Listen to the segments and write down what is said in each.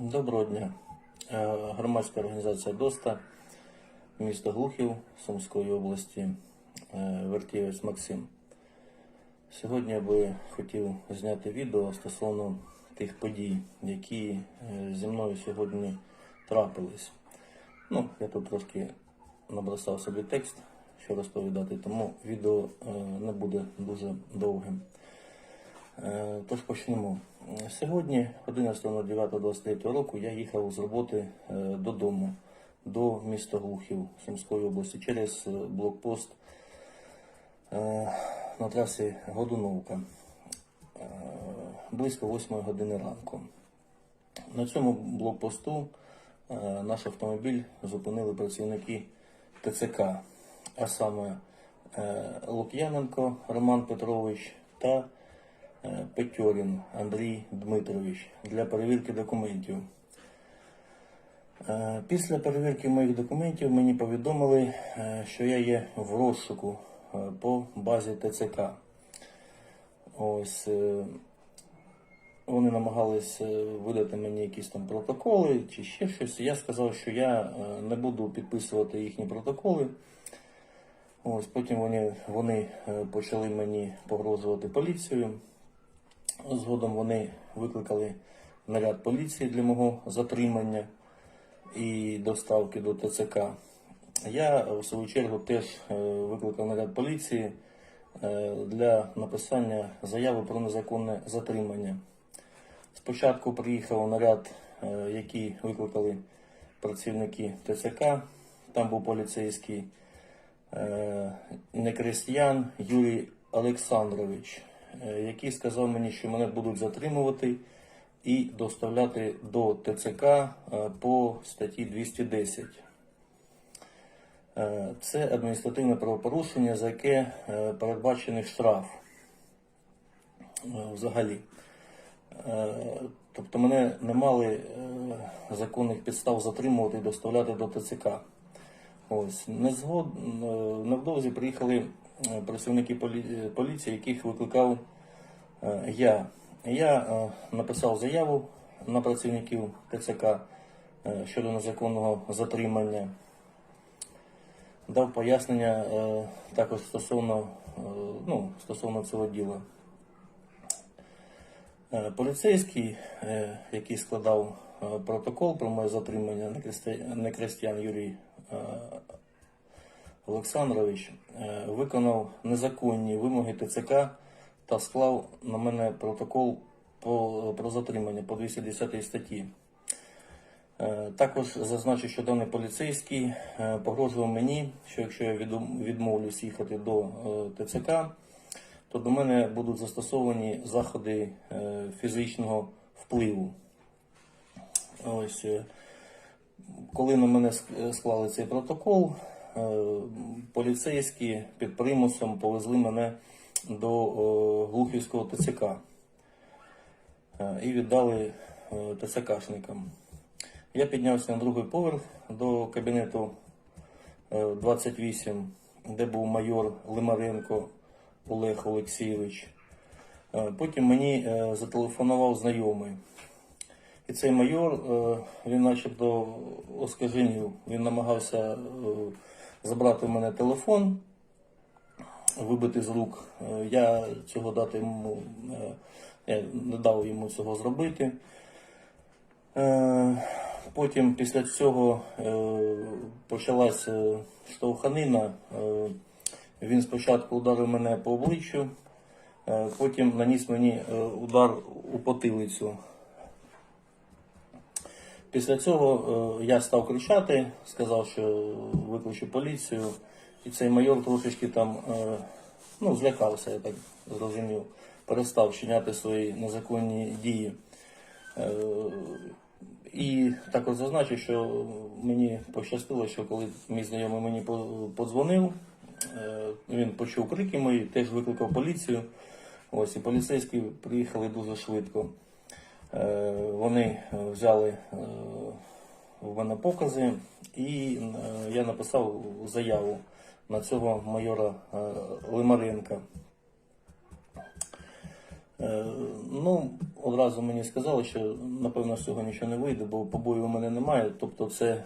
Доброго дня. Е, Громадська організація ДОСТА, місто Глухів Сумської області, е, Вертівець Максим. Сьогодні я би хотів зняти відео стосовно тих подій, які е, зі мною сьогодні трапились. Ну, я тут трошки набросав собі текст, що розповідати, тому відео не буде дуже довгим. Тож почнемо. Сьогодні, 11.09.23 року, я їхав з роботи е, додому до міста Глухів Сумської області через е, блокпост е, на трасі Годуновка близько 8 години ранку. На цьому блокпосту наш автомобіль зупинили працівники ТЦК, а саме Лук'яненко Роман Петрович та Петьорін Андрій Дмитрович для перевірки документів. Е, Після перевірки моїх документів мені повідомили, е, що я є в розшуку е, по базі ТЦК. Ось е, вони намагались е, видати мені якісь там протоколи чи ще щось. Я сказав, що я е, не буду підписувати їхні протоколи. Ось потім вони, вони е, почали мені погрожувати поліцією. Згодом вони викликали наряд поліції для мого затримання і доставки до ТЦК. Я в свою чергу теж е, викликав наряд поліції е, для написання заяви про незаконне затримання. Спочатку приїхав наряд, е, який викликали працівники ТЦК. Там був поліцейський Некрестян Юрій Олександрович, який сказав мені, що мене будуть затримувати і доставляти до ТЦК е, по статті 210. Е, Це адміністративне правопорушення, за яке е, передбачений штраф е, взагалі. Е, Тобто мене не мали е, законних підстав затримувати і доставляти до ТЦК. Ось е, невдовзі приїхали е, працівники полі- поліції, яких викликав е, я. Я е, написав заяву на працівників ТЦК е, щодо незаконного затримання. Дав пояснення е, також стосовно, е, ну, стосовно цього діла. Е, Поліцейський, е, який складав е, протокол про моє затримання, Некрестя- Некрестян Юрій е, Олександрович, е, виконав незаконні вимоги ТЦК та склав на мене протокол про затримання по 210 статті. Е, Також зазначу, що даний поліцейський е, погрожував мені, що якщо я відмовлюсь їхати до ТЦК, то до мене будуть застосовані заходи фізичного впливу. Ось, коли на мене склали цей протокол, поліцейські під примусом повезли мене до е, Глухівського ТЦК е, і віддали е, ТЦКшникам. Я піднявся на другий поверх до кабінету е, 28, де був майор Лимаренко Олег Олексійович. Е, Потім мені е, зателефонував знайомий. І цей майор, е, він начебто оскаженів, він намагався е, забрати в мене телефон, вибити з рук. Е, Я цього дати йому, не дав йому цього зробити. Е, Потім після цього е, почалась е, штовханина. Він спочатку ударив мене по обличчю, потім наніс мені удар у потилицю. Після цього е, я став кричати, сказав, що викличу поліцію, і цей майор трошечки там е, ну, злякався, я так зрозумів, перестав вчиняти свої незаконні дії. Е, І також зазначу, що мені пощастило, що коли мій знайомий мені подзвонив, він почув крики мої, теж викликав поліцію. Ось і поліцейські приїхали дуже швидко. Е, Вони взяли е, в мене покази, і е, я написав заяву на цього майора Лимаренка. Ну, одразу мені сказали, що напевно з цього нічого не вийде, бо побоїв у мене немає. Тобто це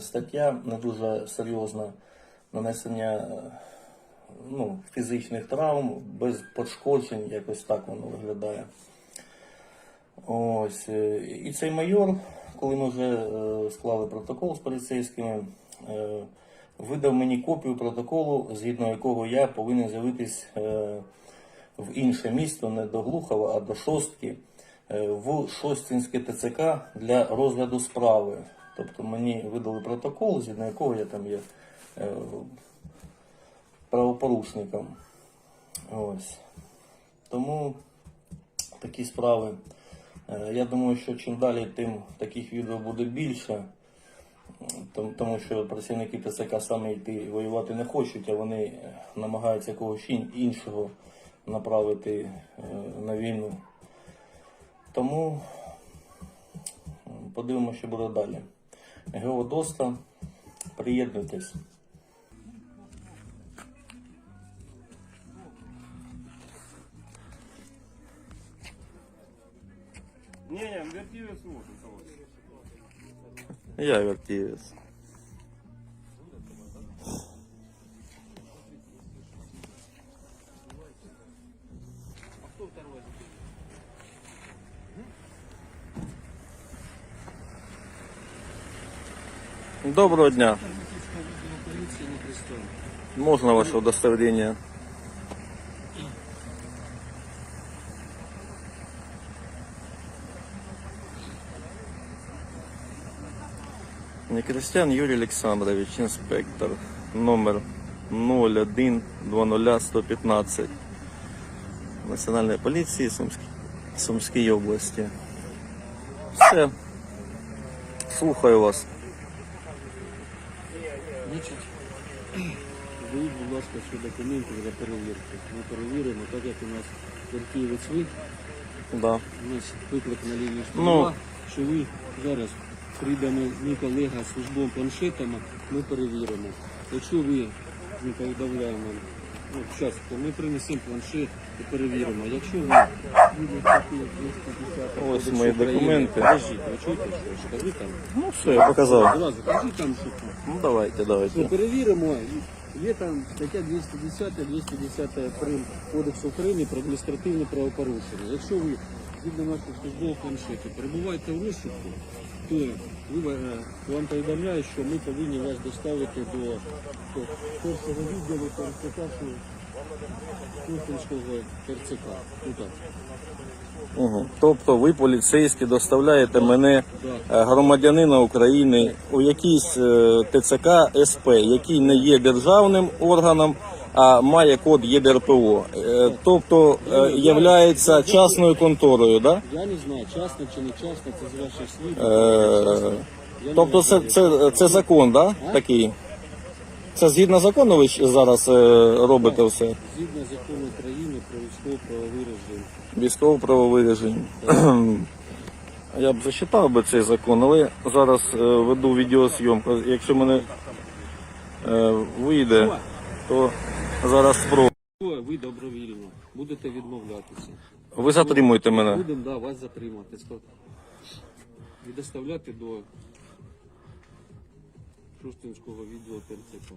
стаття не дуже серйозна нанесення ну, фізичних травм без пошкоджень, якось так воно виглядає. Ось. е, І цей майор, коли ми вже е, склали протокол з поліцейськими, е, видав мені копію протоколу, згідно якого я повинен з'явитись в інше місто, не до Глухова, а до Шостки, в Шостинське ТЦК для розгляду справи. Тобто мені видали протокол, згідно якого я там є правопорушником. Ось. Тому такі справи. Е, Я думаю, що чим далі, тим таких відео буде більше. Тому, що працівники ТЦК саме йти воювати не хочуть, а вони е, намагаються когось іншого направити е, на війну. Тому подивимося, що буде далі. Геодоста, приєднуйтесь. Не-не, вертивец вот. Я вертівець. Доброго дня. Можно ваше удостоверение? Некрестян Юрій Олександрович, інспектор, номер 01-00-115 Національної поліції Сумській, Сумській області. Все. Слухаю вас. Значить, дають, будь ласка, що документи для перевірки. Ми перевіримо, так як у нас вертівець ви, Да. у нас виклик на лінію Ну. що ви зараз прийдемо мій колега з службовим планшетами, ми перевіримо. Якщо ви не повідомляємо, ну, зараз ми принесемо планшет і перевіримо. Якщо ви будете такі 250 Ось мої документи. Подождіть, ви чуєте, що скажи там? Ну все, я показав. Одразу кажи там, що там. Ну давайте, Ми давайте. перевіримо. Є там стаття 210, 210 прим Кодексу України про адміністративне правопорушення. Якщо ви згідно нашого службового планшету перебуваєте в розшуку, то ви, е, вам повідомляю, що ми повинні вас доставити до першого відділу ТРЦК Кухонського ТРЦК. Ну. Угу. Тобто ви, поліцейські, доставляєте мене, е, громадянина України, у якийсь е, ТЦК СП, який не є державним органом, а має код ЄДРПО. Е, Тобто е, являється частною конторою, да? Я не знаю, частно чи не частно, це з ваших слів. Е, Тобто це, це, це закон, да? Такий? Це згідно закону ви зараз е, робите все? Згідно закону України про військово-правовий режим. Військово-правовий режим. Я б зачитав би цей закон, але зараз е, веду відеозйомку. Якщо мене е, вийде, то зараз спробую. Ви добровільно будете відмовлятися, Ви затримуєте мене. будемо да, вас затримати. І доставляти до Шустинського відділу ТРЦК.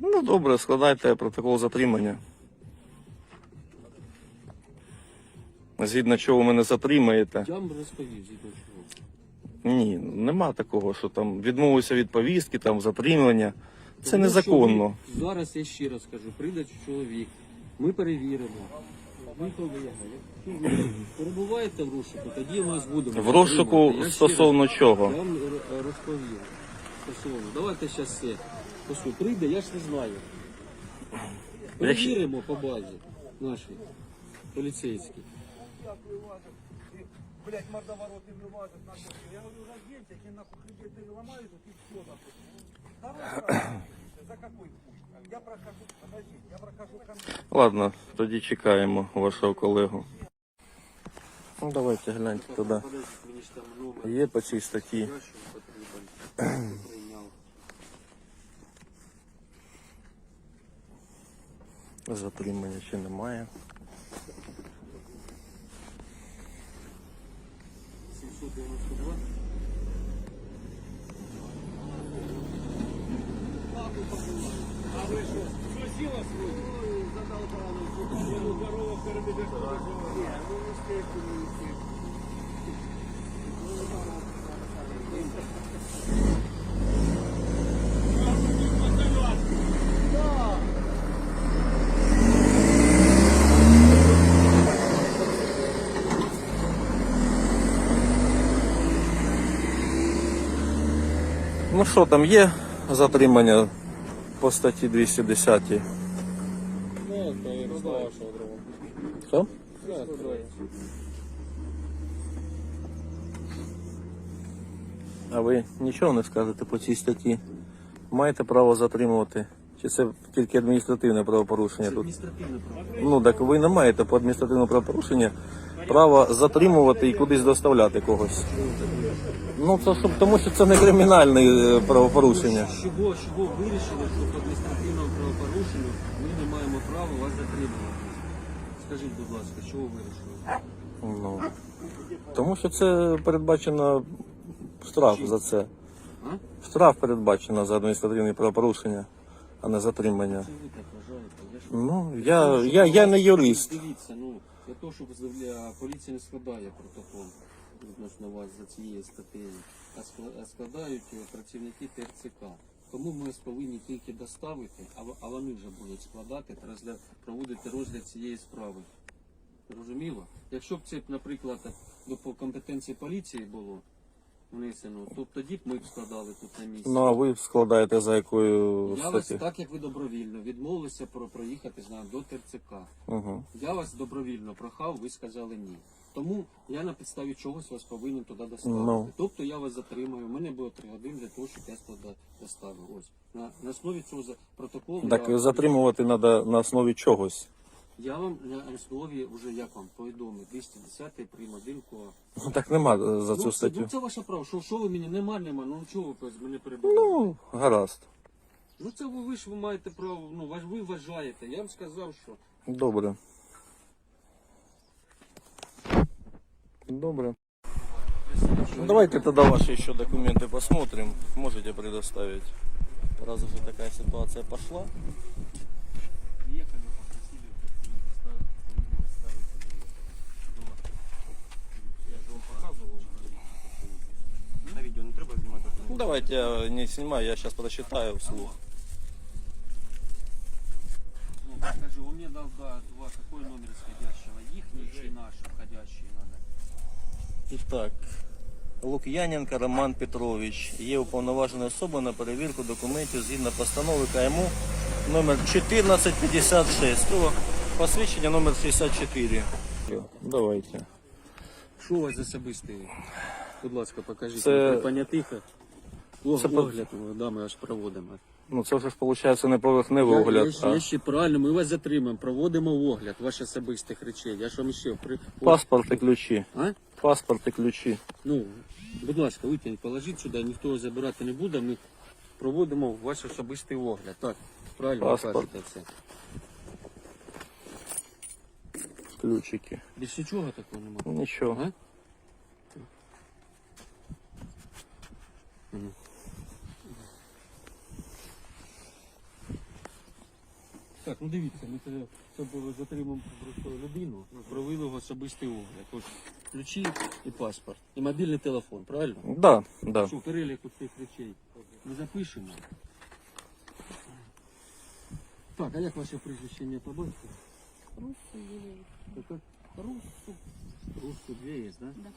Ну добре, складайте протокол затримання. Згідно чого ви мене затримаєте. Я вам розповів, згідно чого. Ні, нема такого, що там відмовився від повістки, там затримання. Це Тому незаконно. що ви- Зараз я ще раз кажу, прийде чоловік, ми перевіримо. Ви колега, якщо ви перебуваєте в розшуку, тоді ми вас будемо. В розшуку стосовно чого? Я вам р- розповів. Стосовно. Давайте зараз все. Послухай, прийде, я ж не знаю. Перевіримо по базі нашій поліцейській. блядь, мордоворот не вылазит нахуй. Я говорю, разденьте, я нахуй людей тут и все нахуй. Ладно, тоді чекаємо вашого колегу. Ну давайте гляньте туди. Є по цій статті. Затримання ще немає. 792. А ви що? Сусіла свою? Задал погану. Я ну корова в карабінах Ні, ну не стейку, не стейку. Ну що там є затримання по статті 210? Ну, то я з вашого другого. Що? А ви нічого не скажете по цій статті? Маєте право затримувати? Чи це тільки адміністративне правопорушення тут? Адміністративне право. Ну так ви не маєте по адміністративному правопорушенню права затримувати і кудись доставляти когось. Ну це щоб тому, що це не кримінальне е, правопорушення. Чого, чого вирішили, що по адміністративному правопорушенню ми не маємо права вас затримувати? Скажіть, будь ласка, чого вирішили? Ну тому що це передбачено штраф за це. А? Штраф передбачено за адміністративне правопорушення, а не затримання. Це ви так вважаєте? Я ж Ну я, я, я не юрист. Дивіться, ну для того, щоб заявля... поліція не складає протокол відносно вас за цією статтею, а складають е, працівники ТРЦК. Тому ми повинні тільки доставити, а вони вже будуть складати та розгляд... проводити розгляд цієї справи. Розуміло? Якщо б це, наприклад, до по компетенції поліції було внесено, то тоді б ми б складали тут на місці. Ну а ви складаєте за якою Я вас, так як ви добровільно відмовилися про проїхати з нами до ТРЦК. Угу. Я вас добровільно прохав, ви сказали ні. Тому я на підставі чогось вас повинен туди доставити. Ну. Тобто я вас затримаю. У мене було три години для того, щоб я туди доставив. Ось на, на основі цього за- протоколу. Так я, затримувати треба на основі чогось. Я вам на основі вже як вам повідомив 210 прим. 1 ко. Ну так нема е, за цю Ну, статтю. ну це ваше право. Що, що ви мені нема, нема? Ну чого ви мене перебуваєте? Ну, гаразд. Ну це ви, ви ж ви маєте право. Ну ви вважаєте. Я вам сказав, що Добре. Добре. Ну, давайте тогда ваши еще документы посмотрим. Можете предоставить. Раз уже такая ситуация пошла. Ну, давайте я не снимаю, я сейчас прочитаю вслух. Ну, скажи, он мне дал, да, два, какой номер исходящего? Ихний чи наш входящий надо? Итак, Лук'яненко Роман Петрович є уповноважена особа на перевірку документів згідно постанови КМУ номер 1456. О, посвідчення номер 64. Давайте. Що у вас за особистий? Будь ласка, покажіть. Це- Це... Це по- огляд, да, ми аж проводимо. Ну це вже ж виходить не поверхневий Я, огляд, я, ще- а я ще правильно, ми вас затримаємо, проводимо огляд ваших особистих речей. Я ж вам ще при... паспорт і ключі. А? Паспорт і ключі. Ну, будь ласка, витягніть, положіть сюди, ніхто його забирати не буде, ми проводимо ваш особистий огляд. Так, правильно ви Паспорт. кажете це. Ключики. Більше нічого такого немає. Нічого. А? Так, ну дивіться, ми це, це було затримуємо людину, провели в особистий огляд. Ось ключі і паспорт, і мобільний телефон, правильно? Да, да. Що, переліку цих речей ми запишемо. Так, а як ваше прізвище ім'я по батьку? Руссу. Как? Руссу. Руссу две есть, да? Да.